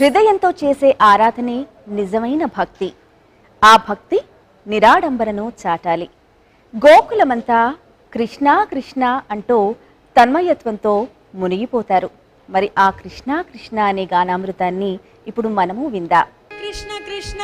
హృదయంతో చేసే ఆరాధనే నిజమైన భక్తి. ఆ భక్తి నిరాడంబరను చాటాలి. గోకులమంతా కృష్ణ కృష్ణ అంటూ తన్మయత్వంతో మునిగిపోతారు. మరి ఆ కృష్ణ కృష్ణ అనే గానామృతాన్ని ఇప్పుడు మనము విందా. కృష్ణ కృష్ణ